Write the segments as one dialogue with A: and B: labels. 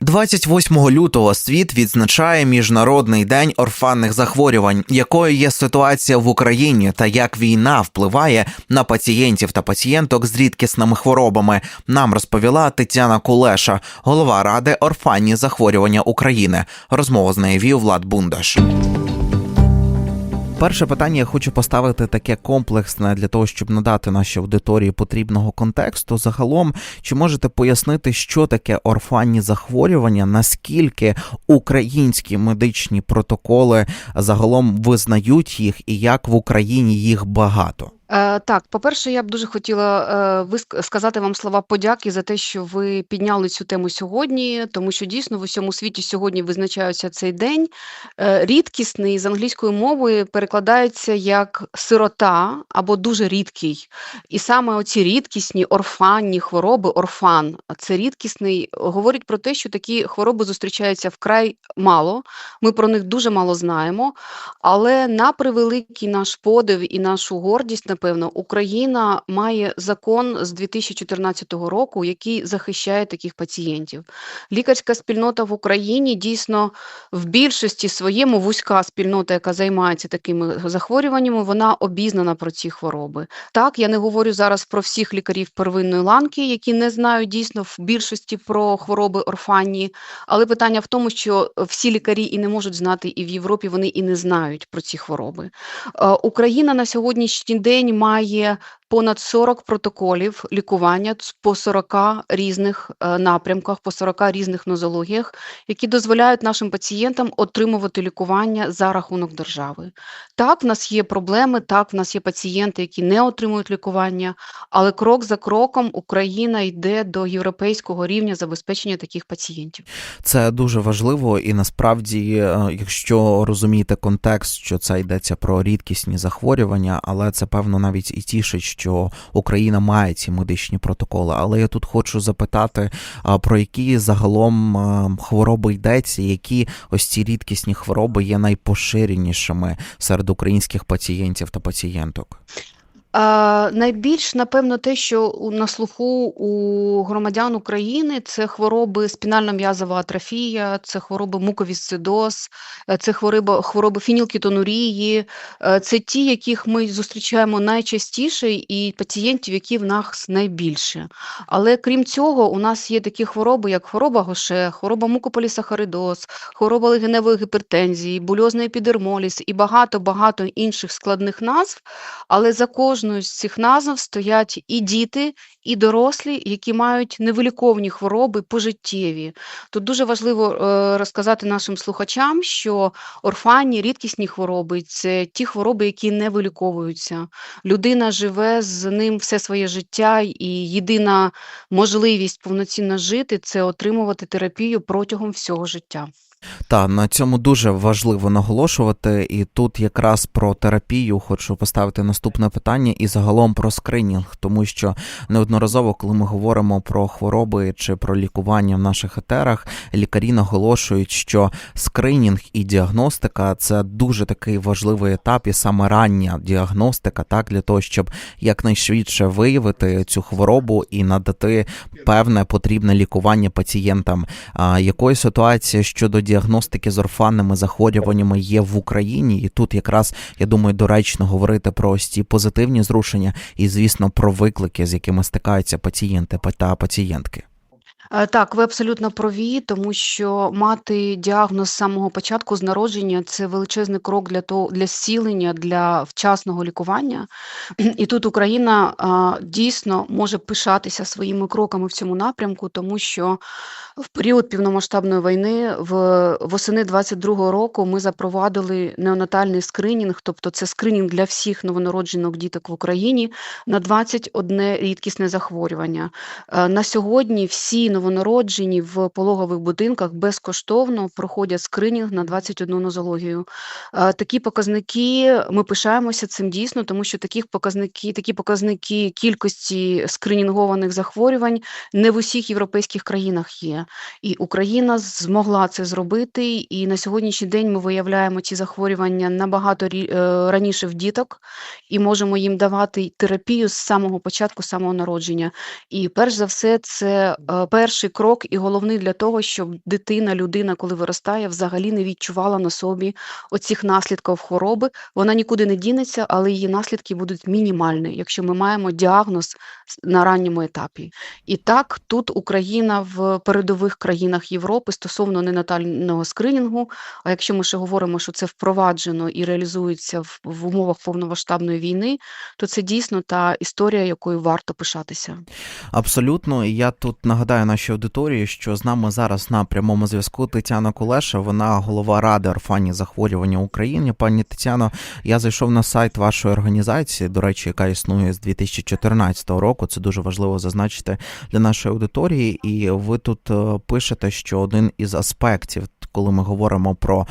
A: 28 лютого світ відзначає міжнародний день орфанних захворювань, якою є ситуація в Україні та як війна впливає на пацієнтів та пацієнток з рідкісними хворобами. Нам розповіла Тетяна Кулеша, голова ради орфанні захворювання України. Розмову з нею вів Влад Бундаш. Перше питання я хочу поставити таке комплексне для того, щоб надати нашій аудиторії потрібного контексту. Загалом, чи можете пояснити, що таке орфанні захворювання, наскільки українські медичні протоколи загалом визнають їх, і як в Україні їх багато?
B: Е, так, по-перше, я б дуже хотіла е, виск- сказати вам слова подяки за те, що ви підняли цю тему сьогодні, тому що дійсно в усьому світі сьогодні визначається цей день. Е, рідкісний з англійської мови перекладається як сирота або дуже рідкий. І саме оці рідкісні орфанні хвороби, орфан, це рідкісний, говорить про те, що такі хвороби зустрічаються вкрай мало. Ми про них дуже мало знаємо. Але на превеликий наш подив і нашу гордість, напевно, Україна має закон з 2014 року, який захищає таких пацієнтів. Лікарська спільнота в Україні дійсно в більшості своєму вузька спільнота, яка займається такими захворюваннями, вона обізнана про ці хвороби. Так, я не говорю зараз про всіх лікарів первинної ланки, які не знають дійсно в більшості про хвороби орфанні, але питання в тому, що всі лікарі і не можуть знати, і в Європі вони і не знають про ці хвороби. Е, Україна на сьогоднішній день має понад 40 протоколів лікування по 40 різних е, напрямках, по 40 різних нозологіях, які дозволяють нашим пацієнтам отримувати лікування за рахунок держави. Так, в нас є проблеми, так, в нас є пацієнти, які не отримують лікування, але крок за кроком Україна йде до європейського рівня забезпечення таких пацієнтів.
A: Це дуже важливо, і насправді, е, якщо розумієте контекст, що це йдеться про рідкісні захворювання, але це певно навіть і тішить, що Україна має ці медичні протоколи. Але я тут хочу запитати, про які загалом хвороби йдеться, які ось ці рідкісні хвороби є найпоширенішими серед українських пацієнтів та пацієнток.
B: А, найбільш, напевно, те, що на слуху у громадян України, це хвороби спінально-м'язова атрофія, це хвороби муковісцидоз, е, це хвороби, хвороби фенілкетонурії, е, це ті, яких ми зустрічаємо найчастіше, і пацієнтів, які в нас найбільше. Але крім цього, у нас є такі хвороби, як хвороба Гоше, хвороба мукополісахаридоз, хвороба легеневої гіпертензії, бульозний епідермоліз і багато-багато інших складних назв. Але за кожною з цих назв стоять і діти, і дорослі, які мають невиліковні хвороби пожиттєві. Тут дуже важливо е, розказати нашим слухачам, що орфанні рідкісні хвороби це ті хвороби, які не виліковуються. Людина живе з ним все своє життя, і єдина можливість повноцінно жити це отримувати терапію протягом всього життя.
A: Та на цьому дуже важливо наголошувати, і тут якраз про терапію хочу поставити наступне питання і загалом про скринінг, тому що неодноразово, коли ми говоримо про хвороби чи про лікування в наших етерах, лікарі наголошують, що скринінг і діагностика це дуже такий важливий етап, і саме рання діагностика, так для того, щоб якнайшвидше виявити цю хворобу і надати певне потрібне лікування пацієнтам. А якої ситуації щодо діагностики з орфанними захворюваннями є в Україні? І тут якраз я думаю доречно говорити про ось ці позитивні зрушення і, звісно, про виклики, з якими стикаються пацієнти та пацієнтки.
B: Е, Так, ви абсолютно праві, тому що мати діагноз з самого початку з народження це величезний крок для того для зцілення, для вчасного лікування. І тут Україна а, дійсно може пишатися своїми кроками в цьому напрямку, тому що в період півномасштабної війни в восени 22-го року ми запровадили неонатальний скринінг, тобто це скринінг для всіх новонароджених діток в Україні на 21 рідкісне захворювання. Е, На сьогодні всі новонароджені в пологових будинках безкоштовно проходять скринінг на 21 нозологію. Такі показники ми пишаємося цим дійсно, тому що таких показники, такі показники кількості скринінгованих захворювань не в усіх європейських країнах є. І Україна змогла це зробити. І на сьогоднішній день ми виявляємо ці захворювання набагато е, раніше в діток і можемо їм давати терапію з самого початку, самого народження. І перш за все, це перше. Перший крок і головний для того, щоб дитина, людина, коли виростає, взагалі не відчувала на собі оцих наслідків хвороби. Вона нікуди не дінеться, але її наслідки будуть мінімальні, якщо ми маємо діагноз на ранньому етапі. І так, тут Україна в передових країнах Європи стосовно ненатального скринінгу. А якщо ми ще говоримо, що це впроваджено і реалізується в, в умовах повномасштабної війни, то це дійсно та історія, якою варто пишатися.
A: Абсолютно, я тут нагадаю нашій аудиторії, що з нами зараз на прямому зв'язку Тетяна Кулеша, вона голова ради орфанні захворювання України. Пані Тетяно, я зайшов на сайт вашої організації, до речі, яка існує з 2014 року. Це дуже важливо зазначити для нашої аудиторії. І ви тут е, пишете, що один із аспектів. Коли ми говоримо про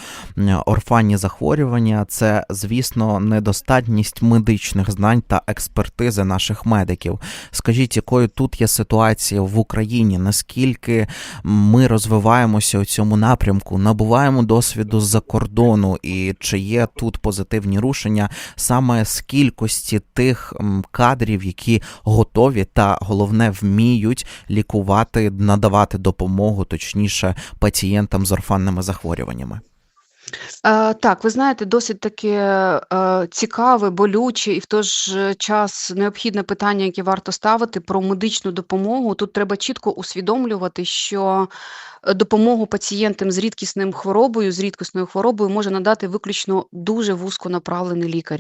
A: орфанні захворювання, це звісно недостатність медичних знань та експертизи наших медиків. Скажіть, якою тут є ситуація в Україні? Наскільки ми розвиваємося у цьому напрямку, набуваємо досвіду з-за кордону, і чи є тут позитивні рушення саме з кількості тих кадрів, які готові та головне вміють лікувати, надавати допомогу, точніше, пацієнтам з орфанними захворюваннями?
B: Е, так, ви знаєте, досить таке е, цікаве, болюче і в той ж час необхідне питання, яке варто ставити про медичну допомогу. Тут треба чітко усвідомлювати, що е, допомогу пацієнтам з рідкісним хворобою, з рідкісною хворобою може надати виключно дуже вузько направлений лікар.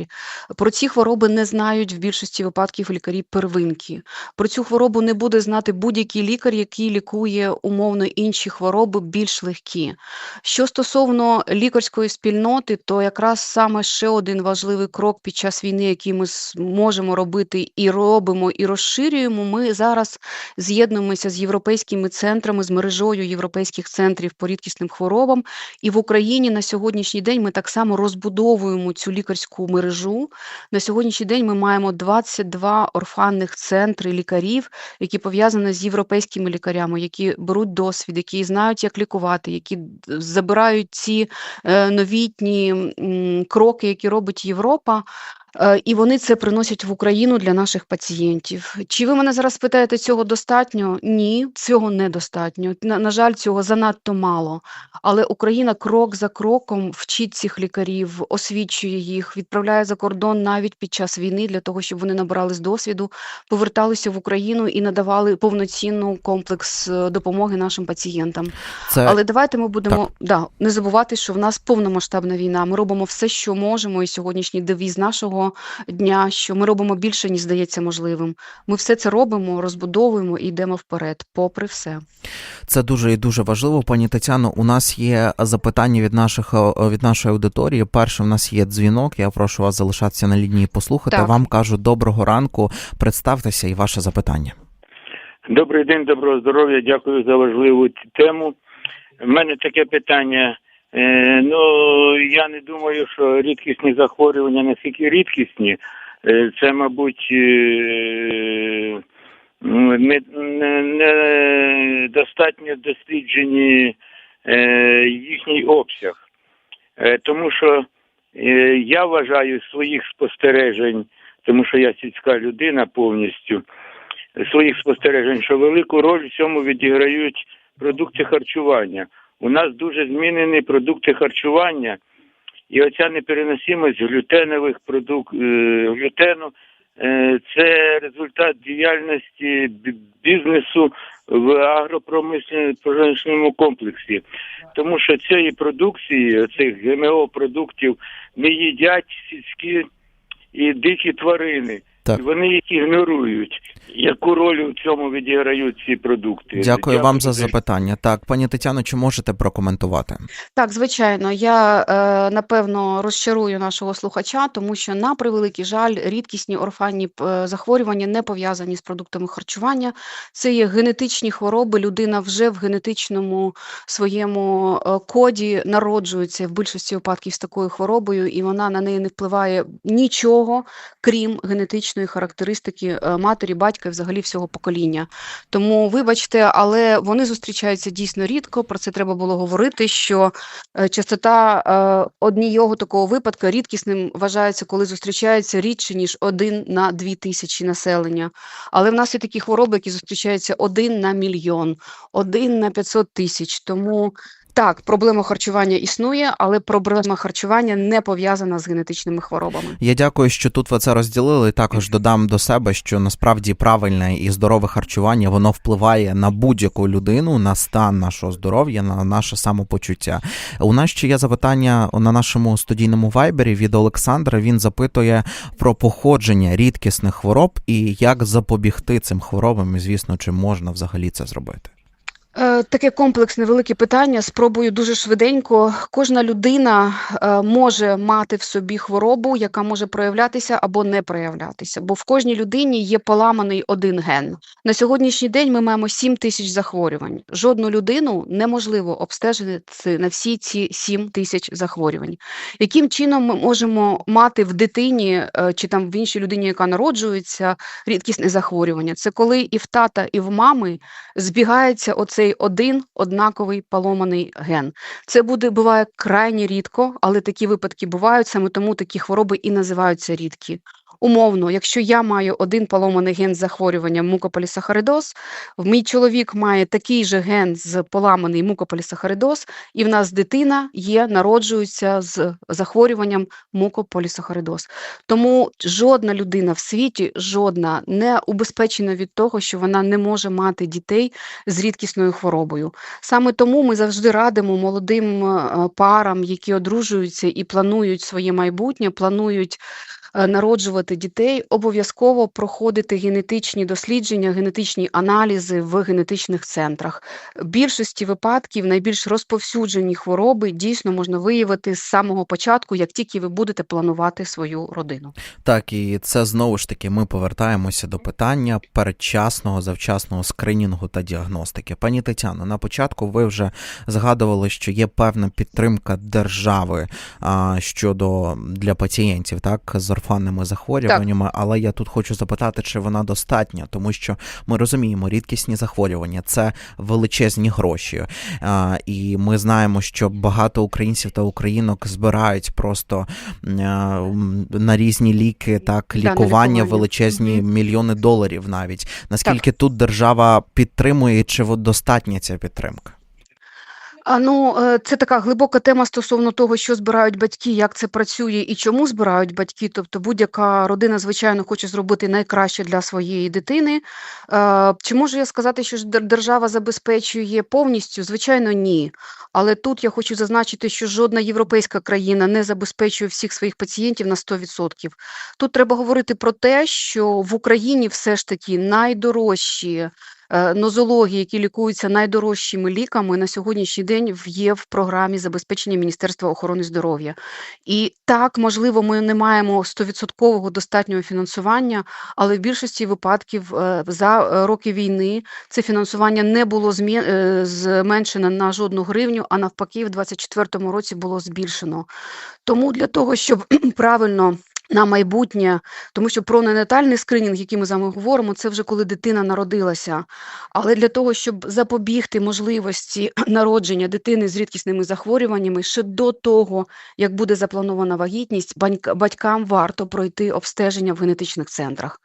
B: Про ці хвороби не знають в більшості випадків лікарі первинки. Про цю хворобу не буде знати будь-який лікар, який лікує умовно інші хвороби більш легкі. Що стосовно лікарської спільноти, то якраз саме ще один важливий крок під час війни, який ми можемо робити і робимо, і розширюємо. Ми зараз з'єднуємося з європейськими центрами, з мережою європейських центрів по рідкісним хворобам. І в Україні на сьогоднішній день ми так само розбудовуємо цю лікарську мережу. На сьогоднішній день ми маємо 22 орфанних центри лікарів, які пов'язані з європейськими лікарями, які беруть досвід, які знають, як лікувати, які забирають ці новітні кроки, які робить Європа. Е, І вони це приносять в Україну для наших пацієнтів. Чи ви мене зараз питаєте, цього достатньо? Ні, цього недостатньо. На, на жаль, цього занадто мало. Але Україна крок за кроком вчить цих лікарів, освічує їх, відправляє за кордон навіть під час війни для того, щоб вони набрались досвіду, поверталися в Україну і надавали повноцінну комплекс е, допомоги нашим пацієнтам.
A: Це
B: Але давайте ми будемо да, не забувати, що в нас повномасштабна війна. Ми робимо все, що можемо, і сьогоднішній девіз нашого дня, що ми робимо більше, ніж здається можливим. Ми все це робимо, розбудовуємо і йдемо вперед, попри все.
A: Це дуже і дуже важливо, пані Тетяно. У нас є запитання від наших е, від нашої аудиторії. Перше, в нас є дзвінок. Я прошу вас залишатися на лінії і послухати.
B: Так.
A: Вам кажу доброго ранку. Представтеся і ваше запитання.
C: Добрий день, доброго здоров'я. Дякую за важливу тему. У мене таке питання. Е, ну, я не думаю, що рідкісні захворювання наскільки рідкісні. Е, це, мабуть, е, не, не, не достатньо досліджені е, їхній обсяг. Е, тому що е, я вважаю своїх спостережень, тому що я сільська людина повністю своїх спостережень, що велику роль в цьому відіграють продукти харчування. У нас дуже змінені продукти харчування, і оця непереносимость глютенових продук... е, глютену е, це результат діяльності бізнесу в агропромисловому комплексі. Тому що цієї продукції, цих ГМО продуктів, не їдять сільські і дикі тварини.
A: Так.
C: Вони їх ігнорують. Яку роль у цьому відіграють ці продукти?
A: Дякую вам за запитання. Так, пані Тетяно, чи можете прокоментувати?
B: Так, звичайно, я е, напевно розчарую нашого слухача, тому що на превеликий жаль, рідкісні орфанні е, захворювання не пов'язані з продуктами харчування. Це є генетичні хвороби. Людина вже в генетичному своєму е, коді народжується в більшості випадків з такою хворобою, і вона на неї не впливає нічого, крім генетичного. Генетичної характеристики е, матері, батька і взагалі всього покоління. Тому, вибачте, але вони зустрічаються дійсно рідко. Про це треба було говорити. Що е, частота е, однієго такого випадку рідкісним вважається, коли зустрічається рідше ніж один на дві тисячі населення. Але в нас є такі хвороби, які зустрічаються один на мільйон, один на 500 тисяч. Тому так, проблема харчування існує, але проблема харчування не пов'язана з генетичними хворобами.
A: Я дякую, що тут ви це розділили. Також додам до себе, що насправді правильне і здорове харчування воно впливає на будь-яку людину, на стан нашого здоров'я, на наше самопочуття. У нас ще є запитання на нашому студійному вайбері від Олександра. Він запитує про походження рідкісних хвороб і як запобігти цим хворобам. І звісно, чи можна взагалі це зробити.
B: Е, Таке комплексне велике питання. Спробую дуже швиденько. Кожна людина е, може мати в собі хворобу, яка може проявлятися або не проявлятися, бо в кожній людині є поламаний один ген. На сьогоднішній день ми маємо 7 тисяч захворювань. Жодну людину неможливо обстежити на всі ці 7 тисяч захворювань. Яким чином ми можемо мати в дитині е, чи там в іншій людині, яка народжується, рідкісне захворювання? Це коли і в тата, і в мами збігається оцей один однаковий поломаний ген. Це буде буває крайні рідко, але такі випадки бувають, саме тому такі хвороби і називаються рідкі. Умовно, якщо я маю один поломаний ген з захворюванням мукополісахаридоз, мій чоловік має такий же ген з поламаний мукополісахаридоз, і в нас дитина є, народжується з захворюванням мукополісахаридоз. Тому жодна людина в світі, жодна не убезпечена від того, що вона не може мати дітей з рідкісною хворобою. Саме тому ми завжди радимо молодим е, парам, які одружуються і планують своє майбутнє, планують народжувати дітей, обов'язково проходити генетичні дослідження, генетичні аналізи в генетичних центрах. В більшості випадків найбільш розповсюджені хвороби дійсно можна виявити з самого початку, як тільки ви будете планувати свою родину.
A: Так, і це знову ж таки ми повертаємося до питання передчасного завчасного скринінгу та діагностики. Пані Тетяно, на початку ви вже згадували, що є певна підтримка держави а, щодо для пацієнтів, так з орфанними захворюваннями. Але я тут хочу запитати, чи вона достатня, тому що ми розуміємо, рідкісні захворювання це величезні гроші. А, і ми знаємо, що багато українців та українок збирають просто а, на різні ліки, так лікування
B: лікування.
A: величезні мільйони доларів навіть. Наскільки тут держава підтримує, чи достатня ця підтримка?
B: А ну, е, це така глибока тема стосовно того, що збирають батьки, як це працює і чому збирають батьки. Тобто будь-яка родина, звичайно, хоче зробити найкраще для своєї дитини. Е, Чи можу я сказати, що держава забезпечує повністю? Звичайно, ні. Але тут я хочу зазначити, що жодна європейська країна не забезпечує всіх своїх пацієнтів на 100%. Тут треба говорити про те, що в Україні все ж таки найдорожчі нозології, які лікуються найдорожчими ліками, на сьогоднішній день є в програмі забезпечення Міністерства охорони здоров'я. І так, можливо, ми не маємо 100% достатнього фінансування, але в більшості випадків е, за е, роки війни це фінансування не було е, зменшено на жодну гривню, а навпаки, в 2024 році було збільшено. Тому для того, щоб правильно на майбутнє, тому що про ненатальний скринінг, який ми з вами говоримо, це вже коли дитина народилася. Але для того, щоб запобігти можливості народження дитини з рідкісними захворюваннями, ще до того, як буде запланована вагітність, батькам варто пройти обстеження в генетичних центрах.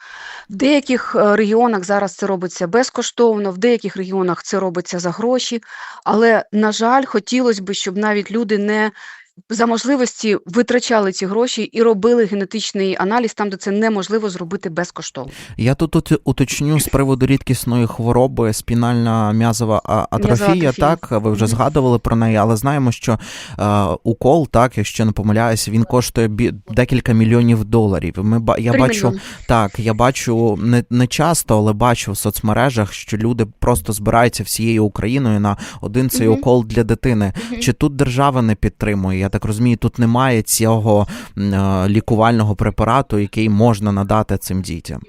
B: В деяких е, регіонах зараз це робиться безкоштовно, в деяких регіонах це робиться за гроші. Але, на жаль, хотілося б, щоб навіть люди не за можливості витрачали ці гроші і робили генетичний аналіз там, де це неможливо зробити безкоштовно.
A: Я тут ут- уточню з приводу рідкісної хвороби спінальна м'язова атрофія.
B: атрофія.
A: Так, ви вже згадували про неї, але знаємо, що е, укол, так, якщо не помиляюся, він коштує бі- декілька мільйонів доларів. Ми я бачу,
B: мільйони.
A: так, я бачу не, не часто, але бачу в соцмережах, що люди просто збираються всією Україною на один цей
B: Мгм.
A: укол для дитини.
B: Мгм.
A: Чи тут держава не підтримує? Так розумію, тут немає цього е, лікувального препарату, який можна надати цим дітям.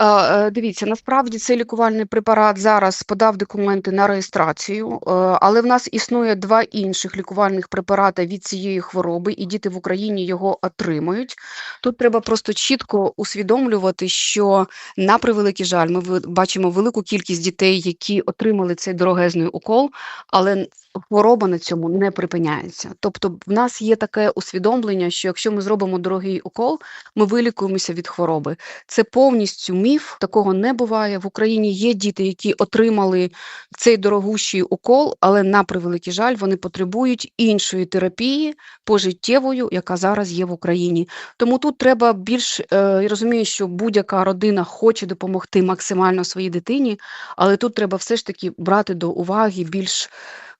B: Е, Дивіться, насправді цей лікувальний препарат зараз подав документи на реєстрацію, е, але в нас існує два інших лікувальних препарати від цієї хвороби, і діти в Україні його отримують. Тут треба просто чітко усвідомлювати, що на превеликий жаль, ми бачимо велику кількість дітей, які отримали цей дорогезний укол, але хвороба на цьому не припиняється. Тобто, в нас є таке усвідомлення, що якщо ми зробимо дорогий укол, ми вилікуємося від хвороби. Це повністю міф, такого не буває. В Україні є діти, які отримали цей дорогущий укол, але на превеликий жаль, вони потребують іншої терапії пожиттєвою, яка зараз є в Україні. Тому тут треба більш е, я розумію, що будь-яка родина хоче допомогти максимально своїй дитині, але тут треба все ж таки брати до уваги більш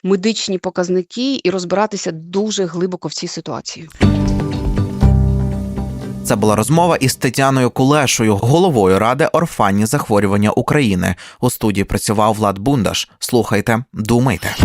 B: медичні показники і розбиратися дуже глибоко в цій ситуації.
A: Це була розмова із Тетяною Кулешою, головою ради орфанні захворювання України. У студії працював Влад Бундаш. Слухайте, думайте.